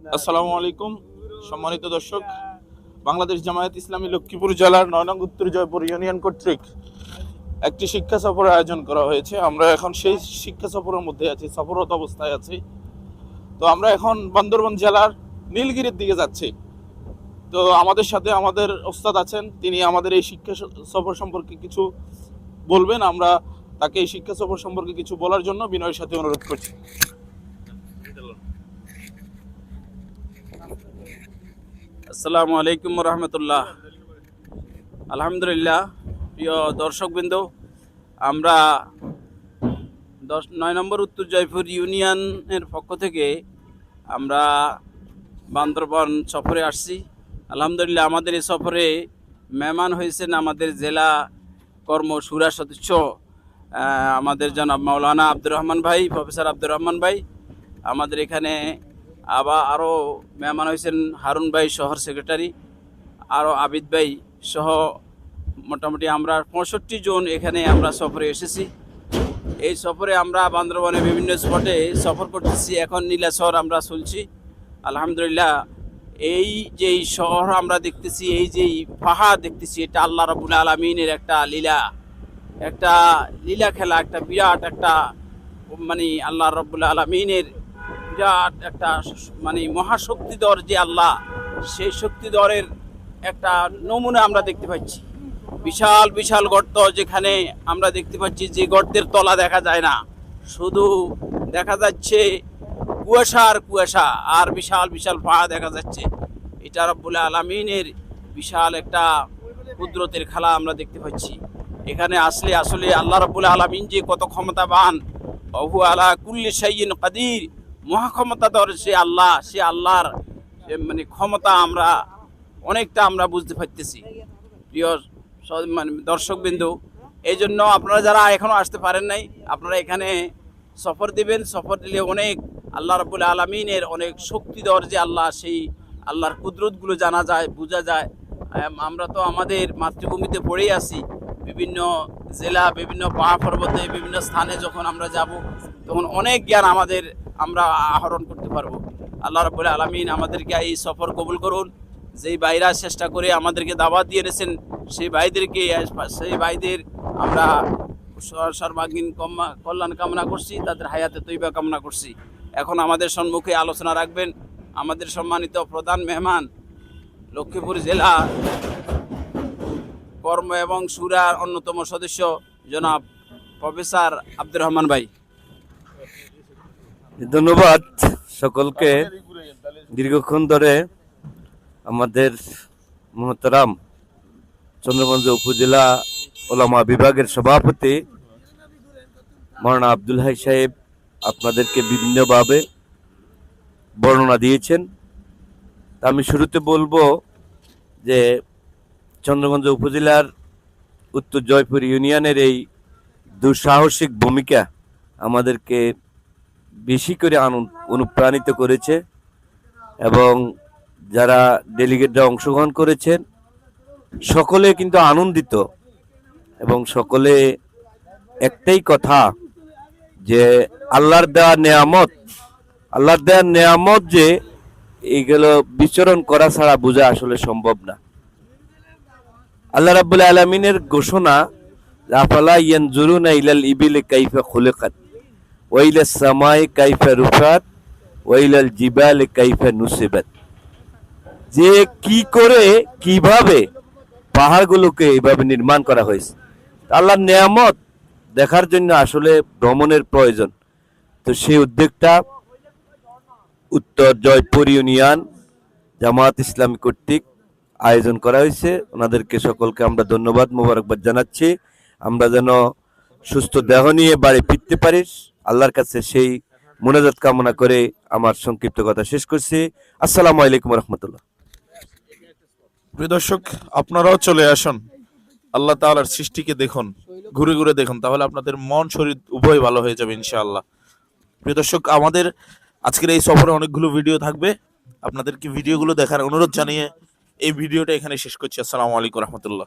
আসসালামু আলাইকুম। সম্মানিত দর্শক, বাংলাদেশ জামায়াত ইসলামী লক্ষ্মীপুর জেলার নয়নং উত্তর জয়পুর ইউনিয়ন কর্তৃক একটি শিক্ষা সফরের আয়োজন করা হয়েছে। আমরা এখন সেই শিক্ষা সফরের মধ্যে আছি, সফররত অবস্থায় আছি। তো আমরা এখন বান্দরবান জেলার নীলগিরির দিকে যাচ্ছি। তো আমাদের সাথে আমাদের ওস্তাদ আছেন, তিনি আমাদের এই শিক্ষা সফর সম্পর্কে কিছু বলবেন। আমরা তাকে এই শিক্ষা সফর সম্পর্কে কিছু বলার জন্য বিনয়ের সাথে অনুরোধ করছি। আসসালামু আলাইকুম রহমতুল্লাহ। আলহামদুলিল্লাহ, প্রিয় দর্শকবৃন্দ, আমরা দশ, নয় নম্বর উত্তর জয়পুর ইউনিয়নের পক্ষ থেকে আমরা বান্দরবন সফরে আসছি। আলহামদুলিল্লাহ, আমাদের এই সফরে মেহমান হয়েছেন আমাদের জেলা কর্ম সুরা সদস্য আমাদের জনাব মাওলানা আব্দুর রহমান ভাই, প্রফেসর আব্দুর রহমান ভাই। আমাদের এখানে আবার আরও মেহমান হয়েছেন হারুন ভাই শহর সেক্রেটারি আরও আবিদ ভাই সহ মোটামুটি আমরা পঁয়ষট্টি জন এখানে আমরা সফরে এসেছি। এই সফরে আমরা বান্দরবনে বিভিন্ন স্পটে সফর করতেছি। এখন নীলাচর আমরা চলছি। আলহামদুলিল্লাহ, এই যে শহর আমরা দেখতেছি, এই যে পাহাড় দেখতেছি, এটা আল্লাহ রবুল আলমিনের একটা লীলা। একটা লীলা খেলা, একটা বিরাট একটা মানে আল্লাহ রবুল আলমিনের বিরাট একটা মানে মহাশক্তিধর যে আল্লাহ, সেই শক্তিধরের একটা নমুনা আমরা দেখতে পাচ্ছি। বিশাল বিশাল গর্ত যেখানে আমরা দেখতে পাচ্ছি যে গর্তের তলা দেখা যায় না। শুধু দেখা যাচ্ছে কুয়াশা আর কুয়াশা আর বিশাল বিশাল পাহাড় দেখা যাচ্ছে। এটা রব্বুল আলমিনের বিশাল একটা কুদরতের খেলা আমরা দেখতে পাচ্ছি। এখানে আসলে আসলে আল্লাহ রব্বুল আলমিন যে কত ক্ষমতাবান অহু আলা কুল্লি সাইয়িন কাদির। মহাক্ষমতাধর সে আল্লাহ, সে আল্লাহর মানে ক্ষমতা আমরা, অনেকটা আমরা বুঝতে পারতেছি। প্রিয় মানে দর্শকবিন্দু এই জন্য আপনারা যারা এখনও আসতে পারেন নাই, আপনারা এখানে সফর দিবেন। সফর দিলে অনেক আল্লাহ রবুল আলমিনের অনেক শক্তিধর যে আল্লাহ, সেই আল্লাহর কুদরতগুলো জানা যায়, বোঝা যায়। আমরা তো আমাদের মাতৃভূমিতে পড়েই আছি। বিভিন্ন জেলা, বিভিন্ন পাহাড় পর্বতে, বিভিন্ন স্থানে যখন আমরা যাব তখন অনেক জ্ঞান আমাদের, আমরা আহরণ করতে পারব। আল্লাহ রবুল আলমিন আমাদেরকে এই সফর কবুল করুন। যেই ভাইরা চেষ্টা করে আমাদেরকে দাওয়াত দিয়ে রেছেন সেই ভাইদেরকে সেই ভাইদের আমরা সর্বাঙ্গীন কল্যাণ কামনা করছি, তাদের হায়াতে তৈবা কামনা করছি। এখন আমাদের সম্মুখে আলোচনা রাখবেন আমাদের সম্মানিত প্রধান মেহমান, লক্ষ্মীপুর জেলা কর্ম এবং সুরার অন্যতম সদস্য জনাব প্রফেসর আব্দুর রহমান ভাই। ধন্যবাদ সকলকে। দীর্ঘক্ষণ ধরে আমাদের মহতারাম চন্দ্রগঞ্জ উপজেলা ওলামা বিভাগের সভাপতি মরানা আব্দুল হাই সাহেব আপনাদেরকে বিভিন্নভাবে বর্ণনা দিয়েছেন। তা আমি শুরুতে বলব যে চন্দ্রগঞ্জ উপজেলার উত্তর জয়পুর ইউনিয়নের এই দুঃসাহসিক ভূমিকা আমাদেরকে বেশি করে অনুপ্রাণিত করেছে এবং যারা ডেলিগেটরা অংশগ্রহণ করেছেন, সকলে কিন্তু আনন্দিত এবং সকলে একটাই কথা যে আল্লাহর দেওয়া নেয়ামত, আল্লাহর দেওয়া নেয়ামত যে এইগুলো বিচরণ করা ছাড়া বোঝা আসলে সম্ভব না। আল্লাহ রাব্বুল আলমিনের ঘোষণা, আফালা ইয়ানজুরুনা ইলাল ইবিলি কাইফা খুলিকাত? ওয়াইলা সামাই কাইফা রুফাত ওয়াইলাল জিবালে কাইফা নুসিবাত যে কি করে, কীভাবে পাহাড়গুলোকে এইভাবে নির্মাণ করা হয়েছে। আল্লাহর নিয়ামত দেখার জন্য আসলে ভ্রমণের প্রয়োজন। তো সেই উদ্যোগটা উত্তর জয়পুর ইউনিয়ন জামাত ইসলামী কর্তৃক আয়োজন করা হয়েছে। ওনাদেরকে সকলকে আমরা ধন্যবাদ, মোবারকবাদ জানাচ্ছি। আমরা যেন সুস্থ দেহ নিয়ে বাড়ি ফিরতে পারি। আল্লাহর কাছে সেই মোনাজাত কামনা করে আমার সংক্ষিপ্ত কথা শেষ করছি। আসসালামু আলাইকুম রহমতুল্লাহ। প্রিয় দর্শক, আপনারাও চলে আসুন। আল্লাহ তাআলার সৃষ্টিকে দেখুন, ঘুরে ঘুরে দেখুন, তাহলে আপনাদের মন, শরীর উভয় ভালো হয়ে যাবে ইনশাআল্লাহ। প্রিয় দর্শক, আমাদের আজকের এই সফরে অনেকগুলো ভিডিও থাকবে। আপনাদেরকে ভিডিওগুলো দেখার অনুরোধ জানিয়ে এই ভিডিওটা এখানে শেষ করছি। আসসালামু আলাইকুম রহমতুল্লাহ।